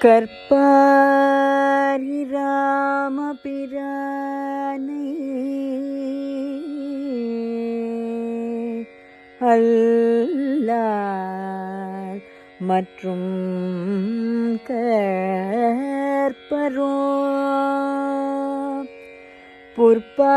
கற்பாரி ராமபிரானை அல்லார் மற்றும் கற்பரோ. புற்பா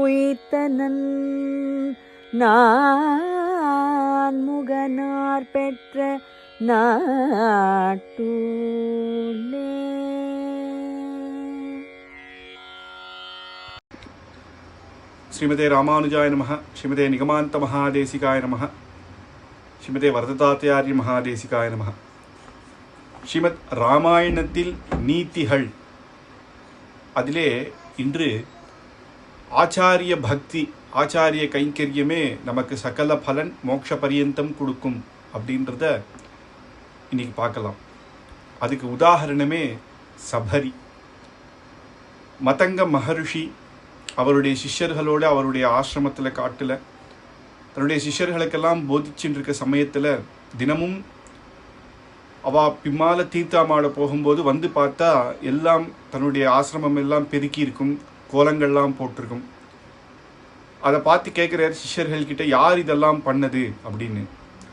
உயிர்த்தனன் நான் முகனார் பெற்ற நாட்டூலே ஸ்ரீமதே ராமானுஜாய நமः ஸ்ரீமதே நிகமாந்த மகாதேசிகாய நமः ஸ்ரீமதே வரததாத்தியாரிய மகாதேசிகாய நமः ஸ்ரீமத் ராமாயணத்தில் நீத்திகள் அதிலே இன்று ஆச்சாரிய பக்தி ஆச்சாரிய கைங்கரியமே நமக்கு சகல பலன் மோட்ச பரியந்தம் கொடுக்கும் அப்படின்றத இன்னைக்கு பார்க்கலாம். அதுக்கு உதாரணமே சபரி. மதங்க மகர்ஷி அவருடைய சிஷ்யர்களோடு அவருடைய ஆசிரமத்தில் காட்டில் தன்னுடைய சிஷ்யர்களுக்கெல்லாம் போதிச்சுட்டு இருக்க சமயத்தில் தினமும் அவா பிம்மால தீர்த்தாமாட போகும்போது வந்து பார்த்தா எல்லாம் தன்னுடைய ஆசிரமம் எல்லாம் பெருக்கி இருக்கும் கோலங்கள்லாம் போட்டிருக்கும். அதை பார்த்து கேட்குறாரு சிஷ்யர்கள் கிட்ட யார் இதெல்லாம் பண்ணது? அப்படின்னு.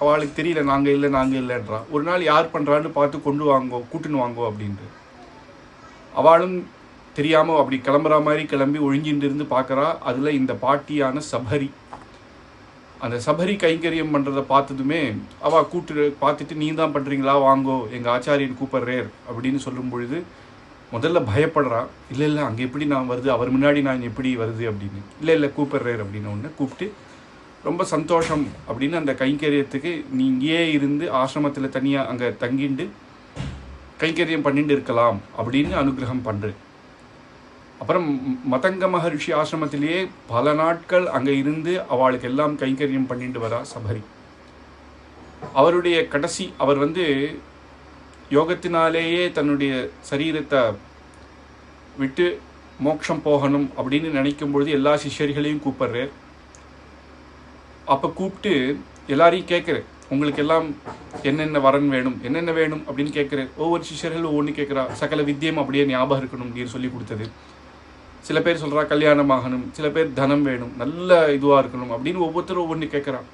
அவளுக்கு தெரியல நாங்கள் இல்லை நாங்கள் இல்லைன்றா. ஒரு நாள் யார் பண்ணுறான்னு பார்த்து கொண்டு வாங்கோ கூட்டுன்னு வாங்கோ அப்படின்ட்டு. அவளும் தெரியாமல் அப்படி கிளம்புற மாதிரி கிளம்பி ஒழிஞ்சிட்டு இருந்து பார்க்குறா அதில் இந்த பாட்டியான சபரி. அந்த சபரி கைங்கரியம் பண்ணுறதை பார்த்ததுமே அவள் கூட்டு பார்த்துட்டு நீ தான் பண்ணுறீங்களா வாங்கோ எங்கள் ஆச்சாரியன் கூப்பிட்றேர் அப்படின்னு சொல்லும் பொழுது முதல்ல பயப்படுறா இல்லை இல்லை அங்கே எப்படி நான் வருது? அவர் முன்னாடி நான் எப்படி வருது? அப்படின்னு. இல்லை இல்லை கூப்பிட்றேர் அப்படின்னு ஒன்று கூப்பிட்டு ரொம்ப சந்தோஷம் அப்படின்னு அந்த கைங்கரியத்துக்கு நீ இங்கேயே இருந்து ஆசிரமத்தில் தனியாக அங்கே தங்கிண்டு கைங்கரியம் பண்ணிட்டு இருக்கலாம் அப்படின்னு அனுகிரகம் பண்ணுறேன் அப்புறம் மதங்க மகரிஷி ஆசிரமத்திலேயே பல நாட்கள் அங்கே இருந்து அவளுக்கு எல்லாம் கைங்கரியம் பண்ணிட்டு வரா சபரி. அவருடைய கடைசி அவர் வந்து யோகத்தினாலேயே தன்னுடைய சரீரத்தை விட்டு மோட்சம் போகணும் அப்படின்னு நினைக்கும் பொழுது எல்லா சிஷ்யர்களையும் கூப்பிட்றேன் அப்போ கூப்பிட்டு எல்லாரையும் கேட்குறேன் உங்களுக்கு எல்லாம் என்னென்ன வரன் வேணும் என்னென்ன வேணும்? அப்படின்னு கேட்குறேன் ஒவ்வொரு சிஷ்யர்களும் ஒவ்வொன்று கேட்குறா. சகல வித்தியம் அப்படியே ஞாபகம் இருக்கணும் அப்படின்னு சொல்லி கொடுத்தது. சில பேர் சொல்கிறா கல்யாணம் ஆகணும். சில பேர் தனம் வேணும். நல்ல இதுவாக இருக்கணும் அப்படின்னு ஒவ்வொருத்தரும் ஒவ்வொன்று கேட்குறான்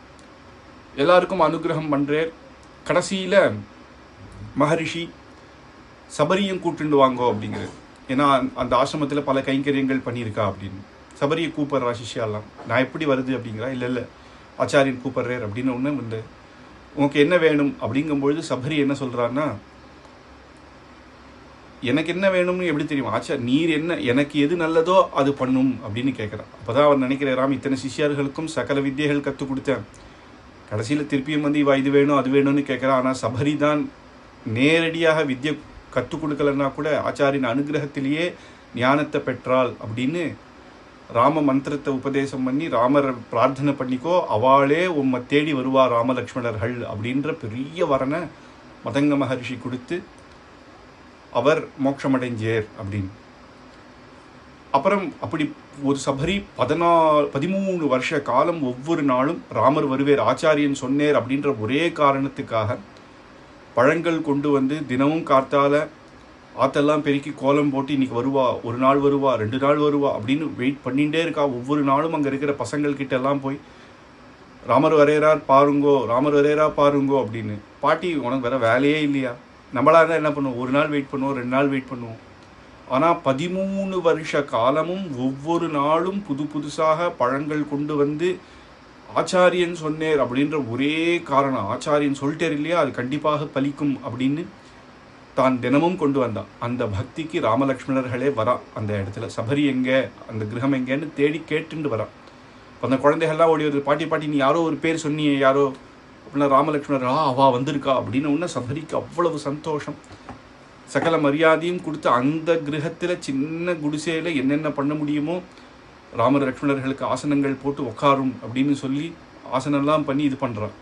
எல்லாருக்கும் அனுகிரகம் பண்ணுறேன் கடைசியில் மகரிஷி சபரியும் கூட்டுண்டு வாங்கோ அப்படிங்கிறது. ஏன்னா அந்த ஆசிரமத்தில் பல கைங்கரியங்கள் பண்ணியிருக்கா அப்படின்னு. சபரியை கூப்பிட்றா சிஷ்யாலாம். நான் எப்படி வருது? அப்படிங்கிறா. இல்லை இல்லை. ஆச்சாரியன் கூப்பிட்றார் அப்படின்னு ஒன்று வந்து உனக்கு என்ன வேணும்? அப்படிங்கும்பொழுது சபரி என்ன சொல்கிறான்னா எனக்கு என்ன வேணும்னு எப்படி தெரியும்? ஆச்சா நீர் என்ன எனக்கு எது நல்லதோ அது பண்ணும் அப்படின்னு கேட்குறான் அப்போ தான் அவர் நினைக்கிறாராம் இத்தனை சிஷியர்களுக்கும் சகல வித்தியைகள் கற்றுக் கொடுத்தேன். கடைசியில் திருப்பியும் வந்து இவா இது வேணும் அது வேணும்னு கேட்குறா ஆனால் சபரி தான் நேரடியாக வித்யை கற்றுக் கொடுக்கலன்னா கூட ஆச்சாரின் அனுகிரகத்திலேயே ஞானத்தை பெற்றாள் அப்படின்னு ராம மந்திரத்தை உபதேசம் பண்ணி ராமரை பிரார்த்தனை பண்ணிக்கோ அவளே உம்மை தேடி வருவா ராமலக்ஷ்மணர்கள் அப்படின்ற பெரிய வரனை மதங்க மகரிஷி கொடுத்து அவர் மோட்சமடைஞ்சேர் அப்படின்னு. அப்புறம் அப்படி ஒரு சபரி பதினா பதிமூணு வருஷ காலம் ஒவ்வொரு நாளும் ராமர் வருவேர் ஆச்சாரியன் சொன்னேர் அப்படின்ற ஒரே காரணத்துக்காக பழங்கள் கொண்டு வந்து தினமும் காத்தால ஆத்தெல்லாம் பெருக்கி கோலம் போட்டு இன்னைக்கு வருவா ஒரு நாள் வருவா ரெண்டு நாள் வருவா அப்படின்னு வெயிட் பண்ணிகிட்டே இருக்கா. ஒவ்வொரு நாளும் அங்கே இருக்கிற பசங்கள் கிட்ட எல்லாம் போய் ராமர் வரையறார் பாருங்கோ ராமர் வரையறா பாருங்கோ அப்படின்னு. பாட்டி உனக்கு வேற வேலையே இல்லையா? நம்மளாக இருந்தால் என்ன பண்ணுவோம்? ஒரு நாள் வெயிட் பண்ணுவோம் ரெண்டு நாள் வெயிட் பண்ணுவோம். ஆனால் பதிமூணு வருஷ காலமும் ஒவ்வொரு நாளும் புது புதுசாக பழங்கள் கொண்டு வந்து ஆச்சாரியன் சொன்னேர் அப்படின்ற ஒரே காரணம். ஆச்சாரியன் சொல்லிட்டார் இல்லையா? அது கண்டிப்பாக பலிக்கும் அப்படின்னு தான் தினமும் கொண்டு வந்தான் அந்த பக்திக்கு ராமலக்ஷ்மணர்களே வரா. அந்த இடத்துல சபரி எங்கே? அந்த கிரகம் எங்கேன்னு தேடி கேட்டுண்டு வரா. இப்போ அந்த குழந்தைகள்லாம் ஓடி வருது. பாட்டி பாட்டி நீ யாரோ ஒரு பேர் சொன்னியே யாரோ அப்படின்னா ராமலக்ஷ்மணர் ஆ அவா வந்திருக்கா. அப்படின்னு உடனே சபரிக்கு அவ்வளவு சந்தோஷம். சகல மரியாதையும் கொடுத்து அந்த கிரகத்தில் சின்ன குடிசையில் என்னென்ன பண்ண முடியுமோ ராமர் லக்ஷ்மணர்களுக்கு ஆசனங்கள் போட்டு உட்காரும் அப்படின்னு சொல்லி ஆசனம்லாம் பண்ணி இது பண்ணுறான்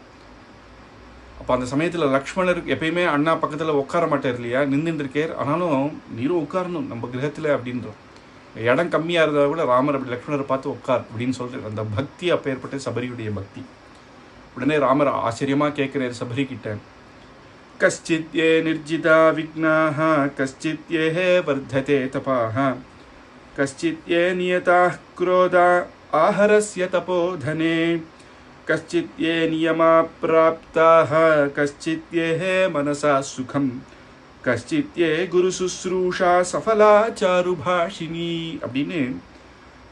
அப்போ அந்த சமயத்தில் லக்ஷ்மணர் எப்பயுமே அண்ணா பக்கத்தில் உட்கார மாட்டார் இல்லையா? நின்றுட்டு இருக்கார். ஆனாலும் நீரும் உட்காரணும் நம்ம கிரகத்தில் அப்படின்றோம். இடம் கம்மியாக இருந்தால் கூட ராமர் அப்படி லக்ஷ்மணரை பார்த்து உட்கார் அப்படின்னு சொல்லிட்டு அந்த பக்தி அப்போ ஏற்பட்ட சபரியுடைய பக்தி. உடனே ராமர் ஆச்சரியமாக கேட்குறாரு சபரி கிட்ட கஷ்டித் ஏ நிர்ஜிதா விக்னாக கஷ்டித் ஏ வர்த்ததே தபாக கஷ்டித் ஏ நியதா क्रोधा आहरस्य तपोधने कश्चित् ये नियमा प्राप्ताः कश्चित् ये मनसा सुखं कश्चित् ये குருசுஸ்ரூஷா சஃபலா சாருபாஷினி அப்படின்னு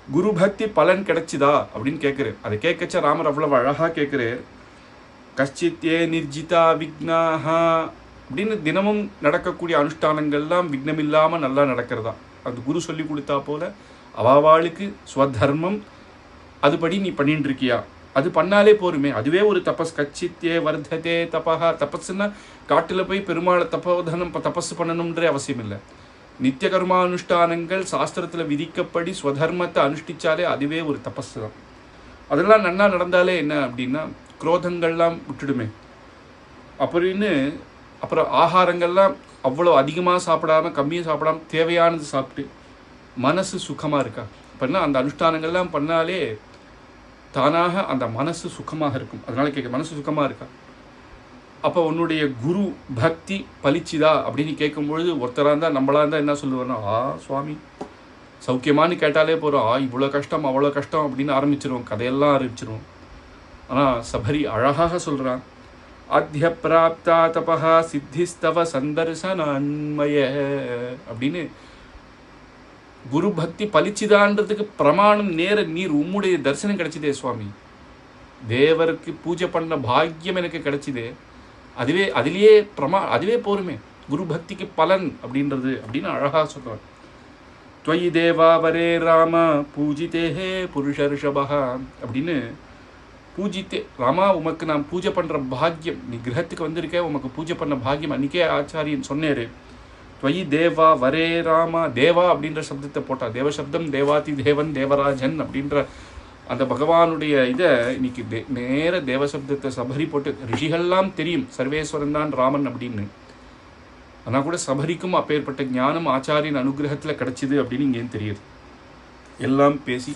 குரு பக்தி பலன் கிடைச்சுதா அப்படின்னு கேட்குறாரு அதை கேட்கச்ச ராமர் அவ்வளவு அழகா கேட்குறாரு கஷ்டித் ஏ நிர்ஜிதா விக்னாஹா அப்படின்னு தினமும் நடக்கக்கூடிய அனுஷ்டானங்கள்லாம் விக்னம் இல்லாமல் நல்லா நடக்கிறதா அது குரு சொல்லி கொடுத்தா போல அவாவாளுக்கு ஸ்வதர்மம் அதுபடி நீ பண்ணிட்டு இருக்கியா அது பண்ணாலே போருமே. அதுவே ஒரு தபஸ் கச்சித்தே வர்த்ததே தபஹா. தபஸ்ன்னா காட்டில் போய் பெருமாளை தபோதனம் தபஸ் பண்ணணுன்ற அவசியம் இல்லை நித்திய கர்மானுஷ்டானங்கள் சாஸ்திரத்தில் விதிக்கப்படி ஸ்வதர்மத்தை அனுஷ்டிச்சாலே அதுவே ஒரு தபஸ் தான். அதெல்லாம் நன்னா நடந்தாலே என்ன அப்படின்னா குரோதங்கள்லாம் விட்டுடுமே. அப்படின்னு அப்புறம் ஆகாரங்கள்லாம் அவ்வளோ அதிகமாக சாப்பிடாம கம்மியாக சாப்பிடாம தேவையானது சாப்பிட்டு மனசு சுகமாக இருக்கா? அப்படின்னா அந்த அனுஷ்டானங்கள்லாம் பண்ணாலே தானாக அந்த மனசு சுகமாக இருக்கும். அதனால் கேட்க மனசு சுகமாக இருக்கா? அப்போ உன்னுடைய குரு பக்தி பலிச்சுதா? அப்படின்னு கேட்கும்பொழுது ஒருத்தராக இருந்தால் நம்மளாக இருந்தால் என்ன சொல்லுவோம்னா ஆ சுவாமி சௌக்கியமான்னு கேட்டாலே போகிறோம் ஆ இவ்வளோ கஷ்டம் அவ்வளோ கஷ்டம் அப்படின்னு ஆரம்பிச்சிருவோம். கதையெல்லாம் ஆரம்பிச்சிருவோம். ஆனால் சபரி அழகாக சொல்கிறான் அத்திய பிராப்தா தபா சித்திஸ்தவ சந்தர்சனன்மய அப்படின்னு குரு பக்தி பலிச்சுதான்றதுக்கு பிரமாணம் நேர நீர் உம்முடைய தரிசனம் கிடைச்சிதே சுவாமி. தேவருக்கு பூஜை பண்ண பாக்கியம் எனக்கு கிடைச்சிதே. அதுவே அதிலேயே பிரமா அதுவே போருமே. குரு பக்திக்கு பலன் அப்படின்றது அப்படின்னு அழகா சொல்றார். துவயி தேவாவரே ராம பூஜிதேஹே புருஷ ரிஷபா அப்படின்னு பூஜித்தே ராமா உமக்கு நான் பூஜை பண்ணுற பாக்கியம் நீ கிரகத்துக்கு வந்திருக்கேன் உமக்கு பூஜை பண்ண பாக்கியம். அன்றைக்கே ஆச்சாரியன் சொன்னேரு துவயி தேவா வரே ராமா. தேவா? அப்படின்ற சப்தத்தை போட்டா தேவ சப்தம் தேவாதி தேவன் தேவராஜன் அப்படின்ற அந்த பகவானுடைய இதை இன்னைக்கு தே- நேர தேவ சப்தத்தை சபரி போட்டு ரிஷிகள்லாம் தெரியும் சர்வேஸ்வரன் தான் ராமன் அப்படின்னு. ஆனால் கூட சபரிக்கும் அப்பேற்பட்ட ஞானம் ஆச்சாரியன் அனுகிரகத்தில் கிடச்சிது அப்படின்னு இங்கேயும் தெரியுது. எல்லாம் பேசி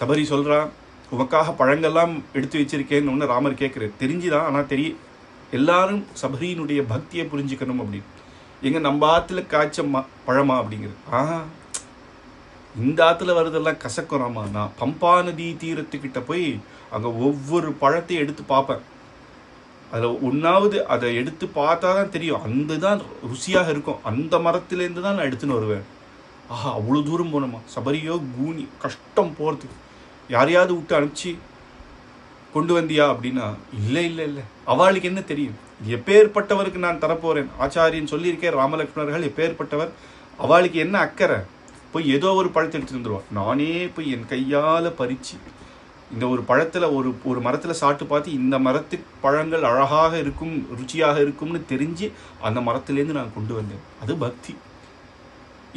சபரி சொல்கிறான் உமக்காக பழங்கள்லாம் எடுத்து வச்சிருக்கேன்னு ஒன்று ராமர் கேட்குறாரு தெரிஞ்சுதான் ஆனால் தெரிய எல்லாரும் சபரியினுடைய பக்தியை புரிஞ்சுக்கணும் அப்படின்னு எங்க நம்ம ஆற்றுல காய்ச்ச ம- பழமா அப்படிங்கிறது. ஆஹா. இந்த ஆற்றுல வருதெல்லாம் கசக்கும் ராமா. நான் பம்பா நதி தீரத்துக்கிட்ட போய் அங்கே ஒவ்வொரு பழத்தையும் எடுத்து பார்ப்பேன். அதில் ஒன்றாவது அதை எடுத்து பார்த்தா தான் தெரியும். அந்த தான் ருசியாக இருக்கும். அந்த மரத்துலேருந்து தான் நான் எடுத்துன்னு வருவேன். ஆஹா அவ்வளோ தூரம் போனோமா? சபரியோ கூனி கஷ்டம் போகிறதுக்கு யாரையாவது விட்டு அனுப்பிச்சு கொண்டு வந்தியா அப்படின்னா இல்லை இல்லை இல்லை. அவளுக்கு என்ன தெரியும்? எப்பேற்பட்டவருக்கு நான் தரப்போகிறேன் ஆச்சாரியன் சொல்லியிருக்கேன் ராமலக்ஷ்மணர்கள் எப்பேற்பட்டவர்? அவளுக்கு என்ன அக்கறை? போய் ஏதோ ஒரு பழத்தை எடுத்துட்டு வந்துருவா. நானே போய் என் கையால் பறித்து இந்த ஒரு பழத்தில் ஒரு ஒரு மரத்தில் சாப்பிட்டு பார்த்து இந்த மரத்து பழங்கள் அழகாக இருக்கும் ருச்சியாக இருக்கும்னு தெரிஞ்சு அந்த மரத்துலேருந்து நான் கொண்டு வந்தேன். அது பக்தி.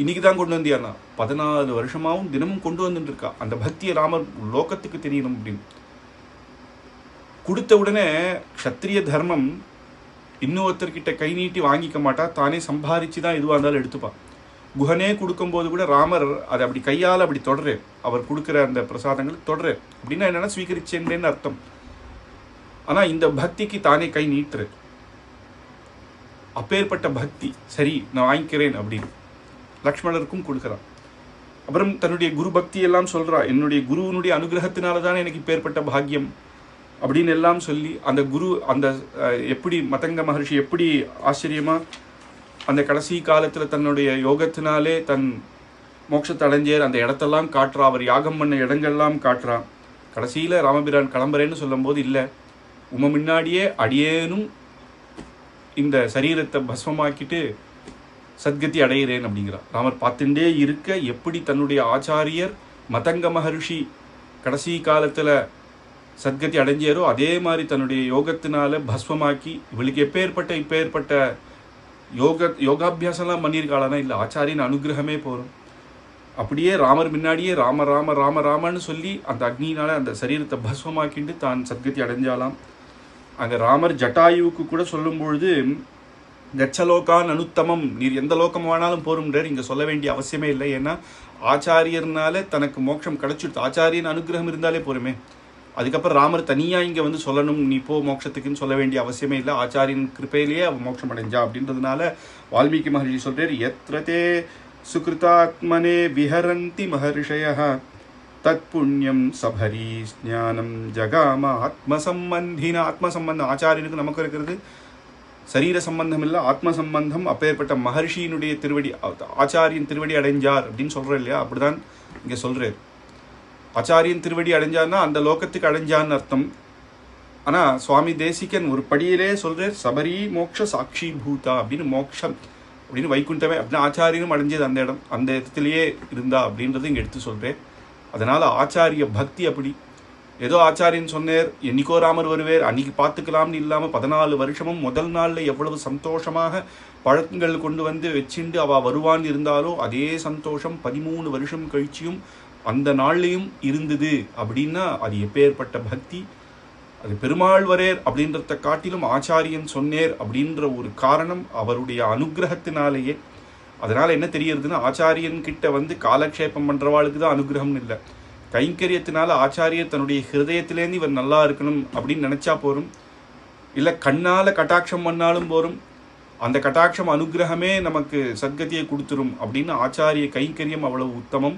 இன்னைக்கு தான் கொண்டு வந்தியானா பதினாலு வருஷமாவும் தினமும் கொண்டு வந்துட்டு இருக்கா அந்த பக்தியை ராமர் லோகத்துக்கு தெரியணும் அப்படின்னு. கொடுத்த உடனே க்ஷத்திரிய தர்மம் இன்னொருத்தர்கிட்ட கை நீட்டி வாங்கிக்க மாட்டா. தானே சம்பாரிச்சு தான் எதுவாக இருந்தாலும் எடுத்துப்பான் குஹனே கொடுக்கும்போது கூட ராமர் அதை அப்படி கையால் அப்படி தொடரு. அவர் கொடுக்குற அந்த பிரசாதங்களுக்கு தொடரு. அப்படின்னா என்னென்னா ஸ்வீகரிச்சேன்னு அர்த்தம். ஆனால் இந்த பக்திக்கு தானே கை நீட்டுரு. அப்பேற்பட்ட பக்தி. சரி நான் வாங்கிக்கிறேன் அப்படின்னு. லக்ஷ்மணருக்கும் கொடுக்குறான். அப்புறம் தன்னுடைய குரு பக்தி எல்லாம் சொல்கிறா என்னுடைய குருவினுடைய அனுகிரகத்தினால தான் எனக்கு இப்பேற்பட்ட பாக்கியம்? அப்படின்னு எல்லாம் சொல்லி அந்த குரு அந்த எப்படி மதங்க மகர்ஷி எப்படி ஆச்சரியமாக அந்த கடைசி காலத்தில் தன்னுடைய யோகத்தினாலே தன் மோட்சத்தை அடைஞ்சேர் அந்த இடத்தெல்லாம் காட்டுறா அவர் யாகம் பண்ண இடங்கள்லாம் காட்டுறா. கடைசியில் ராமபிரான் கிளம்புறேன்னு சொல்லும்போது இல்லை உம முன்னாடியே அடியேனும் இந்த சரீரத்தை பஸ்மமாக்கிட்டு சத்கதி அடைகிறேன் அப்படிங்கிறார். ராமர் பார்த்துட்டே இருக்க எப்படி தன்னுடைய ஆச்சாரியர் மதங்க மகர்ஷி கடைசி காலத்தில் சத்கதி அடைஞ்சாரோ அதே மாதிரி தன்னுடைய யோகத்தினால பஸ்வமாக்கி இவளுக்கு எப்பேற்பட்ட இப்பேற்பட்ட யோக யோகாபியாசம்லாம் பண்ணியிருக்காளானா? இல்லை ஆச்சாரியின் அனுகிரகமே போகிறோம் அப்படியே ராமர் முன்னாடியே ராம ராம ராம ராமன்னு சொல்லி அந்த அக்னியினால் அந்த சரீரத்தை பஸ்வமாக்கிண்டு தான் சத்கதி அடைஞ்சாலாம் அங்கே ராமர் ஜட்டாயுவுக்கு கூட சொல்லும் பொழுது கச்சலோகான் அனுத்தமம் நீர் எந்த லோகம் வேணாலும் போரும்ன்றார். இங்கே சொல்ல வேண்டிய அவசியமே இல்லை. ஏன்னா ஆச்சாரியர்னாலே தனக்கு மோட்சம் கிடைச்சிடுது ஆச்சாரியன் அனுகிரகம் இருந்தாலே போருமே. அதுக்கப்புறம் ராமர் தனியாக இங்கே வந்து சொல்லணும். நீ போ மோட்சத்துக்குன்னு சொல்ல வேண்டிய அவசியமே இல்லை. ஆச்சாரியன் கிருப்பையிலேயே அவன் மோட்சம் அடைஞ்சா அப்படின்றதுனால வால்மீகி மகர்ஷி சொல்றார் எத்ரதே சுகிருதாத்மனே விஹரந்தி மகர்ஷய தத் புண்ணியம் சபரி ஞானம் ஜகாம ஆத்மசம்பந்தின ஆத்மசம்பந்தம் ஆச்சாரியனுக்கு நமக்கு இருக்கிறது. சரீர சம்பந்தம் இல்லை ஆத்ம சம்பந்தம் அப்பேற்பட்ட மகர்ஷியினுடைய திருவடி ஆச்சாரியன் திருவடி அடைஞ்சார் அப்படின்னு சொல்கிறேன் இல்லையா? அப்படிதான் இங்கே சொல்கிறார் ஆச்சாரியன் திருவடி அடைஞ்சார்னா அந்த லோகத்துக்கு அடைஞ்சான்னு அர்த்தம். ஆனால் சுவாமி தேசிகன் ஒரு படியிலே சொல்கிறார் சபரி மோக்ஷ சாட்சி பூதா அப்படின்னு மோக்ஷம் அப்படின்னு வைகுண்டமே அப்படின்னு ஆச்சாரியனும் அடைஞ்சது அந்த இடம் அந்த இடத்துலையே இருந்தா அப்படின்றது இங்கே எடுத்து சொல்கிறேன் அதனால் ஆச்சாரிய பக்தி அப்படி ஏதோ ஆச்சாரியன் சொன்னார் என்னைக்கோ ராமர் வருவேர் அன்னைக்கு பார்த்துக்கலாம்னு இல்லாமல் பதினாலு வருஷமும் முதல் நாளில் எவ்வளவு சந்தோஷமாக பழக்கங்கள் கொண்டு வந்து வச்சுண்டு அவள் வருவான்னு இருந்தாலோ அதே சந்தோஷம் பதிமூணு வருஷம் கழிச்சியும் அந்த நாள்லையும் இருந்தது. அப்படின்னா அது எப்பேற்பட்ட பக்தி? அது பெருமாள் வரேர் அப்படின்றத காட்டிலும் ஆச்சாரியன் சொன்னேர் அப்படின்ற ஒரு காரணம் அவருடைய அனுகிரகத்தினாலேயே. அதனால் என்ன தெரியறதுன்னா ஆச்சாரியன் கிட்ட வந்து காலக்ஷேபம் பண்ணுறவாளுக்கு தான் அனுகிரகம்னு இல்லை. கைங்கரியத்தினால ஆச்சாரியர் தன்னுடைய ஹிருதயத்திலேருந்து இவர் நல்லா இருக்கணும் அப்படின்னு நினச்சா போரும். இல்லை கண்ணால் கட்டாட்சம் பண்ணாலும் போரும். அந்த கட்டாட்சம் அனுகிரகமே நமக்கு சத்கதியை கொடுத்துரும் அப்படின்னு ஆச்சாரிய கைங்கரியம் அவ்வளவு உத்தமம்.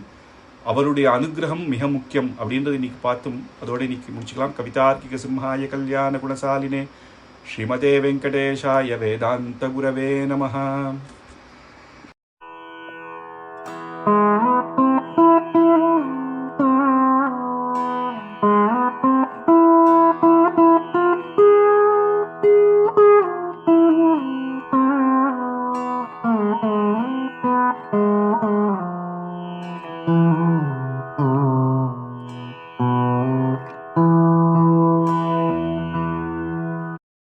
அவருடைய அனுகிரகம் மிக முக்கியம் அப்படின்றது இன்னைக்கு பார்த்தும். அதோட இன்னைக்கு முடிச்சுக்கலாம். கவிதார்க்கிக சிம்ஹாய கல்யாண குணசாலினே ஸ்ரீமதே வெங்கடேஷாய வேதாந்த குரவே நமஹா.